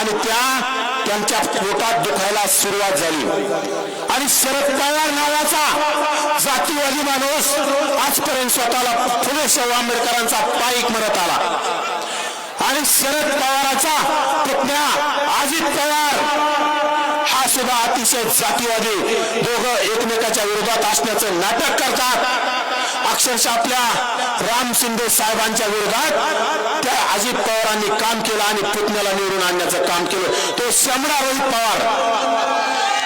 आणि त्या त्यांच्या पोटात दुखायला सुरुवात झाली. आणि शरद पवार नावाचा जातीवादी माणूस आजपर्यंत स्वतःला फुले शाहू आंबेडकरांचा पाईक म्हणत आला. आणि शरद पवाराचा पुतण्या अजित पवार हा सुद्धा अतिशय जातीवादी. दोघं एकमेकाच्या विरोधात असण्याचं नाटक करतात. अक्षरशः आपल्या राम शिंदे साहेबांच्या विरोधात त्या अजित पवारांनी काम केलं आणि पुतण्याला निवडून आणण्याचं काम केलं. तो शमडा रोहित पवार.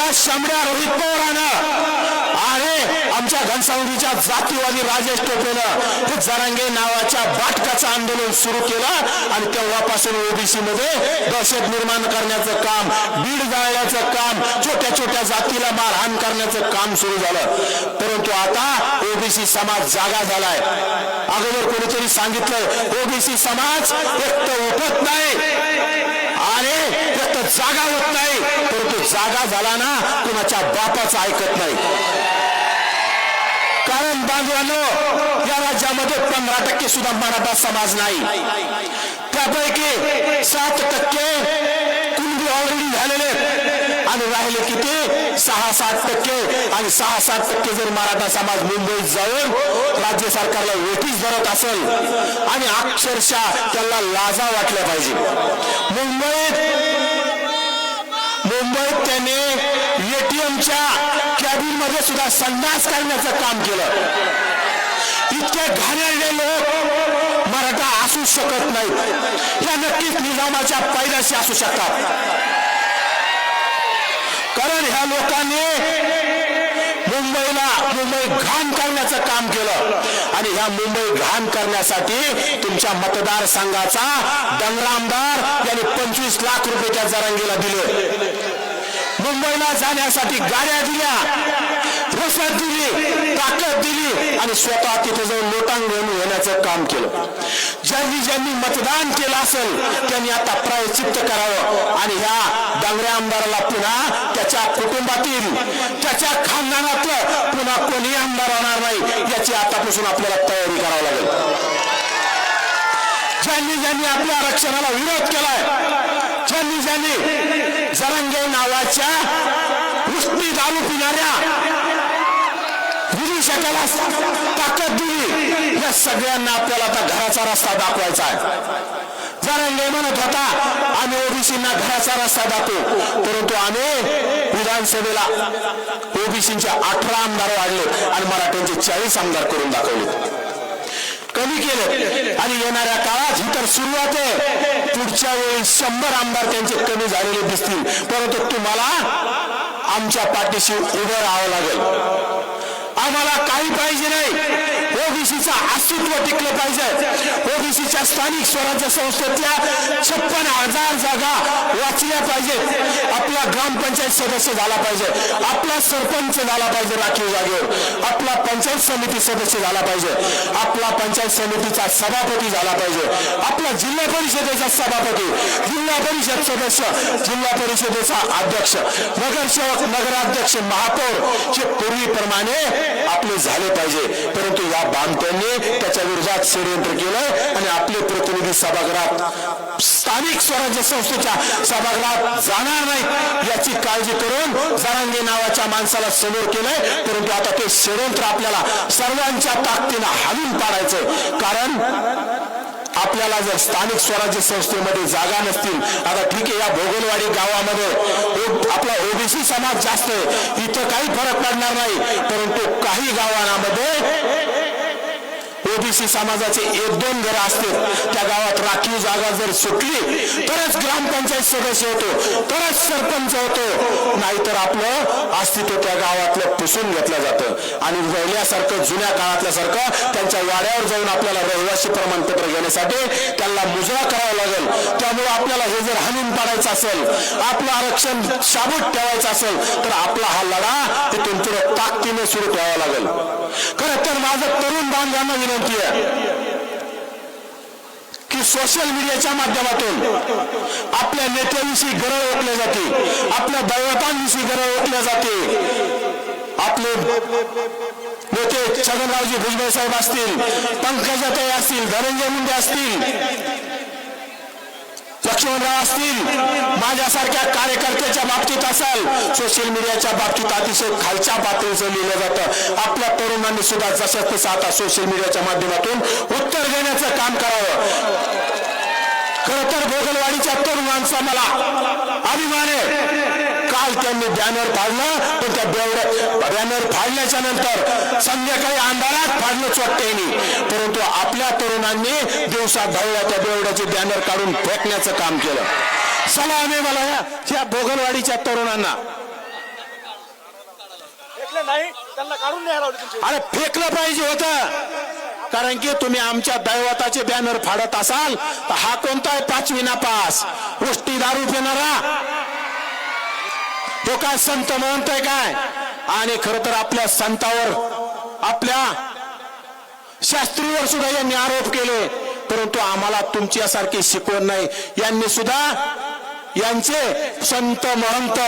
या शंभऱ्या रोहित पवारानं आणि आमच्या घनसावंगीच्या जातीवादी राजेश टोपेनं हे जरांगे नावाच्या बाटकाचं आंदोलन सुरू केलं आणि तेव्हापासून ओबीसी मध्ये दहशत निर्माण करण्याचं काम बीड जाळण्याचं काम छोट्या छोट्या जातीला मारहाण करण्याचं काम सुरू झालं. परंतु आता ओबीसी समाज जागा झालाय. अगोदर कोणीतरी सांगितलं ओबीसी समाज एक तर उठत नाही. आणि जागा होत नाही. परंतु जागा झाला ना कुणाच्या बापाचं ऐकत नाही. कारण बांधवांनो या राज्यामध्ये पंधरा टक्के सुद्धा मराठा समाज नाही. त्यापैकी सात टक्के कुणबी ऑलरेडी झालेले आणि राहिले किती? सहा सात टक्के. आणि सहा सात टक्के जर मराठा समाज मुंबईत जाऊन राज्य सरकारला वेठीच धरत असेल आणि अक्षरशः त्याला लाजा वाटल्या पाहिजे. मुंबईत मुंबईत त्याने एटीएमच्या कॅबिनमध्ये सुद्धा संन्यास करण्याचं काम केलं. इतके घाणेरडे लोक मराठा असू शकत नाहीत. या नक्कीच निजामाच्या पैदाशी असू शकतात. कारण ह्या लोकांनी मुंबई घाण करण्याचं काम केलं. आणि ह्या मुंबई घाण करण्यासाठी तुमच्या मतदारसंघाचा डंगरा आमदार यांनी पंचवीस लाख रुपये त्या जरांगीला दिले. मुंबईला जाण्यासाठी गाड्या दिल्या. फुरसत दिली ताकद दिली आणि स्वतः तिथे जाऊन लोटांगण येण्याचं काम केलं. ज्यांनी ज्यांनी मतदान केलं असेल त्यांनी आता प्रायचित्त करावं आणि ह्या डांगऱ्या आमदाराला पुन्हा त्याच्या कुटुंबातील त्याच्या खानदानातलं पुन्हा कोणी आमदार होणार नाही याची आतापासून आपल्याला तयारी करावी लागेल. ज्यांनी ज्यांनी आपल्या आरक्षणाला विरोध केलाय ज्यांनी ज्यांनी जरंगे नावाच्या नुसती दारू पिणाऱ्या विधिशकाला ताकद दिली. या सगळ्यांना आपल्याला आता घराचा रस्ता दाखवायचा आहे. जरा म्हणत होता. आम्ही ओबीसींना घराचा रस्ता दाखवू. परंतु आम्ही विधानसभेला ओबीसींचे अठरा आमदार वाढले आणि मराठ्यांचे चाळीस आमदार करून दाखवले. कमी केले. आणि येणाऱ्या काळात ही तर सुरुवात आहे. पुढच्या वेळी शंभर आमदार त्यांचे कमी झालेले दिसतील. परंतु तुम्हाला आमच्या पाठीशी उभं राहावं लागेल. आम्हाला काही पाहिजे नाही. ओबीसीचं अस्तित्व टिकलं पाहिजे. ओबीसीच्या स्थानिक स्वराज्य संस्थेतल्या छप्पन हजार जागा वाचल्या पाहिजेत आपला ग्रामपंचायत सदस्य झाला पाहिजे. आपला सरपंच झाला पाहिजे राखीव जागेवर. आपला पंचायत समिती सदस्य झाला पाहिजे. आपला पंचायत समितीचा सभापती झाला पाहिजे. आपला जिल्हा परिषदेचा सभापती जिल्हा परिषद सदस्य जिल्हा परिषदेचा अध्यक्ष नगरसेवक नगराध्यक्ष महापौर हे पूर्वीप्रमाणे आपले झाले पाहिजे. परंतु या बांधत्यांनी त्याच्या विरोधात षडयंत्र केलं आणि आपले प्रतिनिधी सभागृहात स्थानिक स्वराज्य संस्थेच्या सभागृहात जाणार नाहीत याची काळजी करून जरांगे नावाच्या माणसाला समोर केलंय. परंतु आता ते षडयंत्र आपल्याला सर्वांच्या ताकदीनं हाणून पाडायचं कारण आपल्याला जर स्थानिक स्वराज्य संस्थेमध्ये जागा नसतील आता ठीक आहे या भोगलवाडी गावामध्ये आपला ओबीसी समाज जास्त आहे इथं काही फरक पडणार नाही. परंतु काही गावांमध्ये ओबीसी समाजाचे एक दोन घर असतील त्या गावात राखीव जागा जर सुटली तरच ग्रामपंचायत सदस्य होतो तरच सरपंच होतो. नाहीतर आपलं अस्तित्व त्या गावातलं पुसून घेतलं जातं. आणि रहिल्यासारखं जुन्या काळातल्यासारखं त्यांच्या वाड्यावर जाऊन आपल्याला रहिवासी प्रमाणपत्र घेण्यासाठी त्यांना मुजरा करावा लागेल. त्यामुळे आपल्याला हे जर हाणून पाडायचं असेल आपलं आरक्षण शाबूत ठेवायचं असेल तर आपला हा लढा तिथून पुढे ताकदीने सुरू ठेवावा लागेल. सर्वांना विनंती आहे की सोशल मीडियाच्या माध्यमातून आपल्या नेत्याविषयी गरज ओळखल्या जाते आपल्या दैवतांविषयी गरज ओळखल्या जाते. आपले नेते छगनरावजी भुजबळ साहेब असतील पंकजाताई असतील धनंजय मुंडे असतील लक्ष्मणराव असतील माझ्यासारख्या कार्यकर्त्याच्या बाबतीत असेल सोशल मीडियाच्या बाबतीत अतिशय खालच्या पातळीचं लिहिलं जातं. आपल्या तरुणांनी सुद्धा जसं तसं आता सोशल मीडियाच्या माध्यमातून उत्तर देण्याचं काम करावं. खर तर भोगलवाडीच्या तरुणांचा मला अभिमान आहे. काल त्यांनी बॅनर फाडलं पण त्या बॅनर फाडल्याच्या नंतर संध्याकाळी अंधारात फाडलं चोट्ट्यानी. परंतु आपल्या तरुणांनी दिवसा ढवळ्या त्या बेवड्याचे बॅनर काढून फेकण्याचं काम केलं. सलाम आहे मला या- भोगलवाडीच्या तरुणांना. नाही त्यांना काढून अरे फेकलं पाहिजे होतं. कारण की तुम्ही आमच्या दैवताचे बॅनर फाडत असाल तर हा कोणता आहे पाचवी नापास. उष्टी दारू पिणारा तो काय संत म्हणतोय काय? आणि खर तर आपल्या संतावर आपल्या शास्त्रीवर सुद्धा यांनी आरोप केले. परंतु आम्हाला तुमच्यासारखी शिकवण नाही. यांनी सुद्धा यांचे संत महंत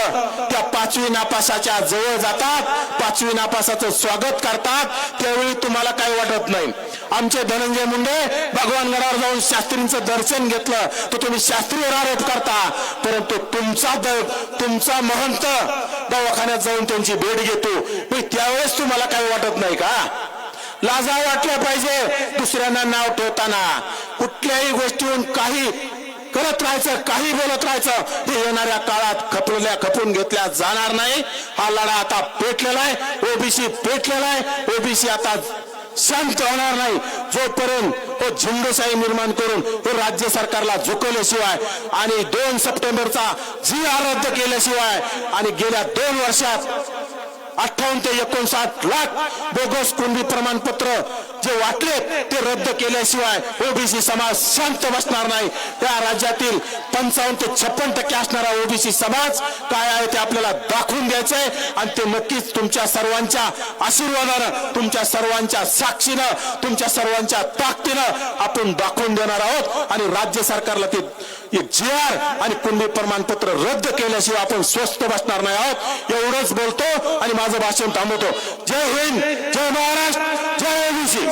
त्या पाचवी नापासाच्या जवळ जातात पाचवी नापासाचं स्वागत करतात. त्यावेळी तुम्हाला काही वाटत नाही? आमचे धनंजय मुंडे भगवानगडावर जाऊन शास्त्रींचं दर्शन घेतलं तर तुम्ही शास्त्रीवर आरोप करता. परंतु तुमचा तुमचा महंत दवाखान्यात जाऊन त्यांची भेट घेतो. मी त्यावेळेस तुम्हाला काही वाटत नाही का? लाजा वाटल्या पाहिजे दुसऱ्यांना नाव ठेवताना. कुठल्याही गोष्टीहून काही करत राहायचं काही बोलत राहायचं हे येणाऱ्या काळात खपलेल्या खपून घेतल्या जाणार नाही. हा लढा आता पेटलेला आहे. ओबीसी पेटलेला आहे. ओबीसी आता शांत होणार नाही. जोपर्यंत तो झेंडूशाही निर्माण करून हे राज्य सरकारला झुकवल्याशिवाय आणि दोन सप्टेंबरचा जी आर रद्द केल्याशिवाय आणि गेल्या दोन वर्षात अठ्ठावन्न ते एकोणसाठ लाख बोगस कुंडी प्रमाणपत्र जे वाटले ते रद्द केल्याशिवाय ओबीसी समाज शांत बसणार नाही. त्या राज्यातील पंचावन्न ते छप्पन टक्के असणारा ओबीसी समाज काय आहे ते आपल्याला दाखवून द्यायचं आहे आणि ते नक्कीच तुमच्या सर्वांच्या आशीर्वादानं तुमच्या सर्वांच्या साक्षीनं तुमच्या सर्वांच्या ताकदीनं आपण दाखवून देणार आहोत. आणि राज्य सरकारला ते जी आर आणि कुणबी प्रमाणपत्र रद्द केल्याशिवाय आपण स्वस्त बसणार नाही आहोत. एवढंच बोलतो आणि माझं भाषण थांबवतो. जय हिंद जय महाराष्ट्र जय ओबीसी.